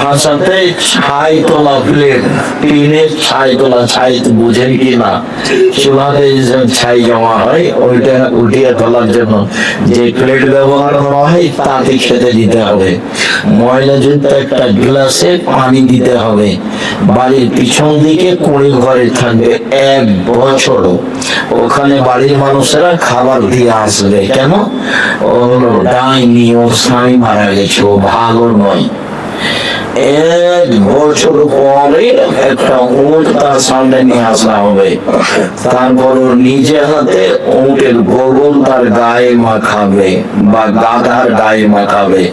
ভাষাতে ছাই তোলা প্লেন ছাই তোলা ছাই বুঝেন কি না? ছাই জমা হয়, ওইটা উঠিয়ে তোলার জন্য যে প্লেট ব্যবহার করা হয়, তাতে খেতে দিতে হবে। ময়লা যুক্ত একটা গ্লাসে পানি দিতে হবে। বাড়ির পিছন দিকে কুড়ি ঘরে থাকবে এক বছর ওখানে বাড়ির মানুষেরা খাবার দিয়ে আসবে। কেন? ও ডাইনি ওর স্বামী মারা গেছে, ও ভালো নয়। এক বছর পরে একটা উট তার সামনে নিয়ে আসা হবে। তারপর ও নিজে হাতে উটের গোবর তার গায়ে মাখাবে বা গাধার গায়ে মাখাবে।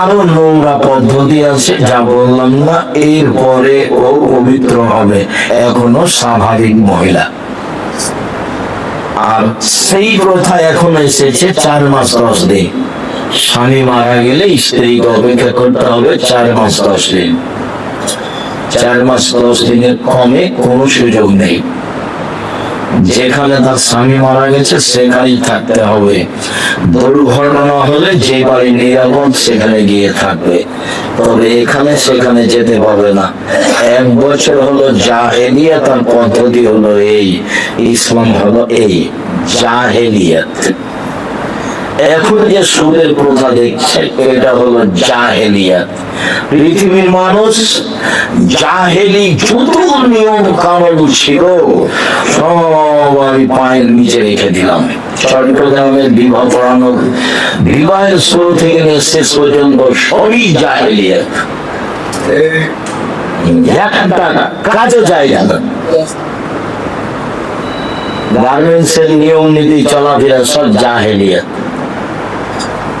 আরও নোংরা পদ্ধতি আছে, যা বললাম না, এরপরে ও পবিত্র হবে। এখনও স্বাভাবিক মহিলা। আর সেই প্রথা এখন এসেছে চার মাস দশ দিন। স্বামী মারা গেলে স্ত্রীকে অপেক্ষা করতে হবে চার মাস দশ দিন। চার মাস দশ দিনের কমে কোনো সুযোগ নেই। যেখানে তার স্বামী মারা গেছে, সেখানেই থাকতে হবে। দুর্ঘটনা হলে যে বাড়ি নিরাপদ, সেখানে গিয়ে থাকবে। তবে এখানে সেখানে যেতে পারবে না। এক বছর হলো যা হেলিয়া তার পদ্ধতি হলো এই। ইসলাম হলো এই, জাহেলিয়াত। এখন যে সুদের প্রথা দেখছে এটা হলো জাহেলিয়াত। পৃথিবীর মানুষ জাহেলি যত নিয়ম কানুন ছিল, সব আমি পায়ের নিচে রেখে দিলাম। চট্টগ্রামের বিবাহ পড়ানো বিবাহের শুরু থেকে শেষ পর্যন্ত সবই জাহেলিয়াত। একটা কাজও যায় না। গার্মেন্টসের নিয়ম নীতি চলাফেরা সব জাহেলিয়াত।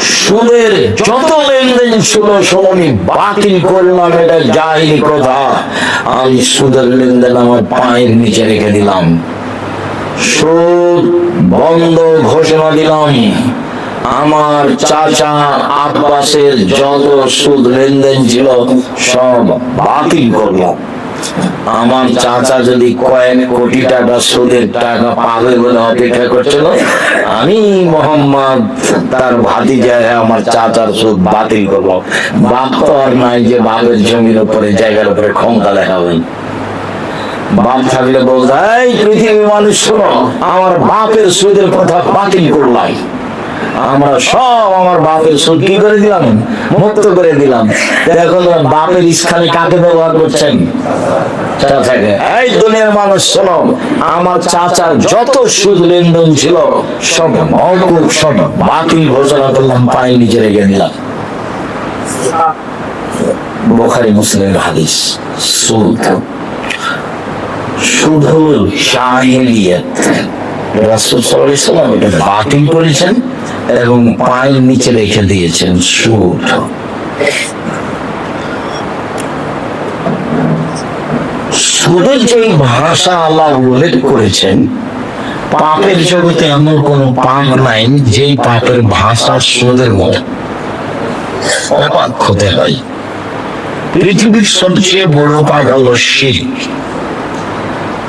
সুদের যত লেনদেন ছিল সমনি বাতিল করলাম এটা জাহিলি কথা আমি সুদের লেনদেন আমার পায়ের নিচে রেখে দিলাম। সুদ বন্ধ ঘোষণা দিলাম। আমার চাচা আব্বাসের যত সুদ লেনদেন ছিল সব বাতিল করলাম। আমার চাচা যদি কয়েক কোটি টাকা সুদের টাকা পাবে বলে অপেক্ষা করছিল, আমি মোহাম্মদ, তার ভাতিজায় আমার চাচার সুদ বাতিল করব। বাপ তো আর নাই যে বাপের জমির উপরে, জায়গার উপরে ক্ষমতা দেখাবেন। বাপ থাকলে বলতে পৃথিবী মানুষ শোনো, আমার বাপের সুদের কথা বাতিল করলাম আমরা সব আমার বাপের সুদ কি করে দিলাম? মুক্ত করে দিলাম। এখন বাপের স্থানে কাকে ব্যবহার করছেন? এই দুনিয়ার মানুষ, শোনো, আমার চাচার যত সুদ লেনদেন ছিল, সব সব বাতিল ঘোষণা করলাম পায়ে রেখে দিলাম। বোখারি মুসলিমের হাদিস, সুদ। সুদ হল রাসূল সাল্লাম এটা বাতিল করেছেন এবং পায়ের নিচে রেখে দিয়েছেন সুদ। সুদের যে ভাষা আল্লাহ উল্লেখ করেছেন, পাপের জগতে এমন কোন পাপ নাই যেই পাপের ভাষা সুদের মতো। অবাক হয়। পৃথিবীর সবচেয়ে বড় পাপ হলো শিরক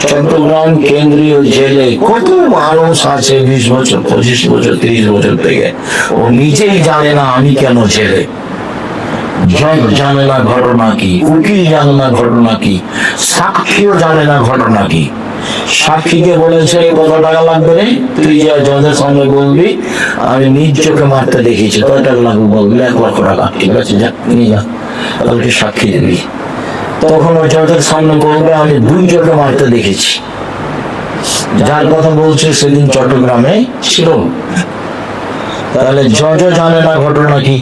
চট্টগ্রাম কেন্দ্রীয় জেলে কত মানুষ আছে বিশ বছর, পঁচিশ বছর, তিরিশ বছর থেকে? ও নিজেই জানে না আমি কেন জেলে। জানে না ঘটনা কি, উকিল জানে না ঘটনা কি, সাক্ষীও জানে না ঘটনা কি। সাক্ষীকে বলেছে কত টাকা লাগবে রে? তুই যা জজের সামনে বলবি, আমি নিজ চোখে মারতে দেখেছি, কত টাকা লাগবে বলবি? এক লক্ষ টাকা। ঠিক আছে, যা, নিয়ে যা। সাক্ষী দিবি। তখন ওই জজের সামনে বলবে, আমি দুই চোখে মারতে দেখেছি। যার কথা বলছে সেদিন চট্টগ্রামে ছিল। তাহলে জজও জানে না ঘটনা কি,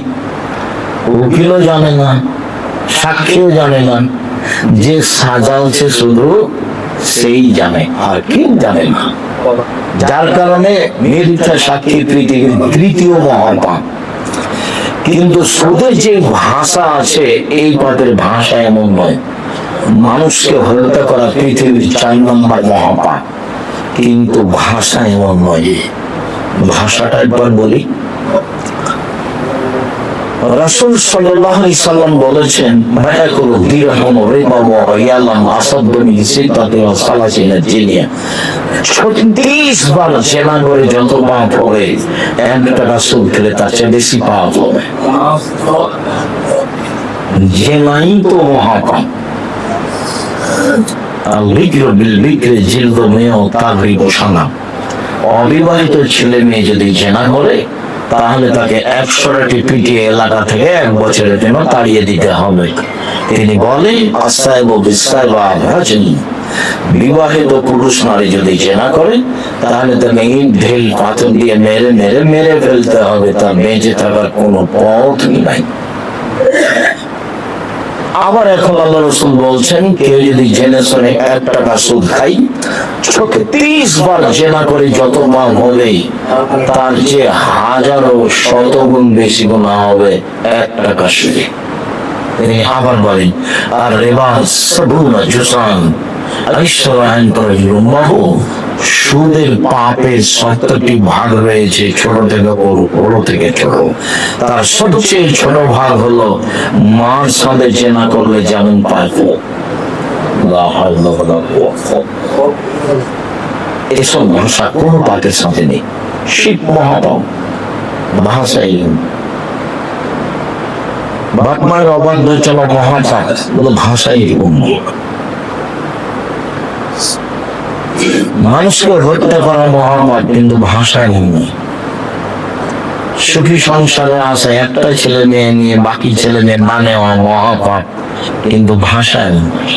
উকিলও জানে না, সাক্ষীও জানে না। যে সাজালছে শুধু সেই জানে, আর কি জানে না। যার কারণে মিথ্যা সাক্ষী পৃথিবীর তৃতীয় মহাপাপ। কিন্তু সুদের যে ভাষা আছে, এই পদের ভাষা এমন নয়। মানুষকে হত্যা করা পৃথিবীর চার নম্বর মহাপাপ। কিন্তু ভাষা এমন নয় ভাষাটা একবার বলি। রাসূল সাল্লাল্লাহু আলাইহি সাল্লাম বলেছেন বায়াকুল দিরহাম রিবা ওয়া ইয়ালাম আসাদ্দু মিন সিত্তাতি ওয়া সালাসিনা জিনিয়া। 36 বার করে যত পাপ হবে এক টাকা সুদ খেলে তার চেয়ে বেশি পাপ হবে। জেনাই তো মহাপাপ। অবিবাহিত ছেলে মেয়ে যদি জেনা করে, তাহলে তাকে একশোটি পিটিয়ে এলাকা থেকে এক বছরের জন্য তাড়িয়ে দিতে হবে। তিনি বলেন বিবাহিত পুরুষ নারী যদি জেনা করে, তাহলে তাকে ঢিল, পাথর দিয়ে মেরে মেরে মেরে ফেলতে হবে। তার বেঁচে থাকার কোনো পথ নাই। আবার এখন আল্লাহ রসুল বলছেন, কেউ যদি জেনে শুনে এক টাকা সুদ খাই চোখে ত্রিশ বার জেনা করে যত পাপ হবে, তার যে হাজারো শত গুণ বেশি গুণা হবে এক টাকা সুদে তিনি আবার বলেন, আর রেবাস সাবুনা জুসান ঐশ্বরায়ন করে বাহু সুদের পাপের সত্তরটি ভাগ রয়েছে ছোট থেকে বড় বড় থেকে ছোট। তার সবচেয়ে ছোট ভাগ হলো, মার সাথে জেনা করলে যেমন কুওয়াতা। এসব ভাষা কোনো পাপের সাথে নেই। শিব মহাপাপ। ভাষাই বাপমার অবাধ্য চলো মহাপাপ। ভাষাই এরকম মানুষকে হত্যা করা মহাপাপ কিন্তু ভাষা নেই। সুখী সংসারে আছে একটা ছেলে মেয়ে নিয়ে, বাকি ছেলে মেয়ে না নেওয়া মহাপাপ, কিন্তু ভাষা নেই।